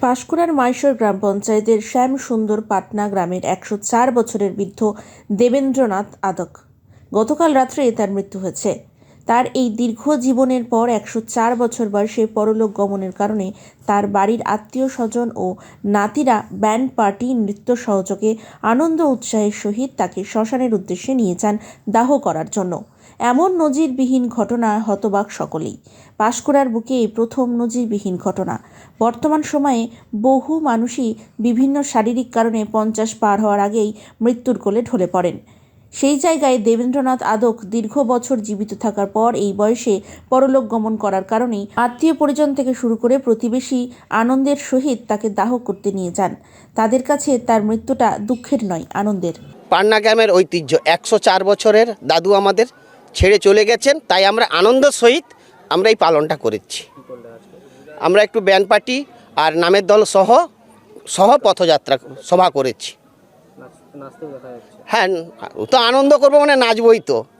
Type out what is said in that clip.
পাঁশকুড়ার মাইশোর গ্রাম পঞ্চায়েতের শ্যাম সুন্দর পাটনা গ্রামের একশো চার বছরের বৃদ্ধ দেবেন্দ্রনাথ আদক। গতকাল রাত্রে তার মৃত্যু হয়েছে। তার এই দীর্ঘ জীবনের পর একশো চার বছর বয়সে পরলোক গমনের কারণে তার বাড়ির আত্মীয় স্বজন ও নাতিরা ব্যান্ড পার্টি, নৃত্য সহযোগে আনন্দ উৎসাহের সহিত তাকে শ্মশানের উদ্দেশ্যে নিয়ে যান দাহ করার জন্য। এমন নজিরবিহীন ঘটনা হতবাক সকলেই। পাঁশকুড়ার বুকে এই প্রথম নজিরবিহীন ঘটনা। বর্তমান সময়ে বহু মানুষই বিভিন্ন শারীরিক কারণে পঞ্চাশ পার হওয়ার আগেই মৃত্যুর কোলে ঢলে পড়েন। সেই জায়গায় দেবেন্দ্রনাথ আদক দীর্ঘ বছর জীবিত থাকার পর এই বয়সে পরলোক গমন করার কারণেই আত্মীয় পরিজন থেকে শুরু করে প্রতিবেশী আনন্দের সহিত তাকে দাহ করতে নিয়ে যান। তাদের কাছে তার মৃত্যুটা দুঃখের নয়, আনন্দের। পান্না গ্রামের ঐতিহ্য, একশো চার বছরের দাদু আমাদের ছেড়ে চলে গেছেন, তাই আমরা আনন্দ সহিত আমরা এই পালনটা করেছি। আমরা একটু ব্যান্ড পার্টি আর নামের দল সহ সহ পথযাত্রা, সভা করেছি। হ্যাঁ ও তো আনন্দ করব মানে নাচবই তো।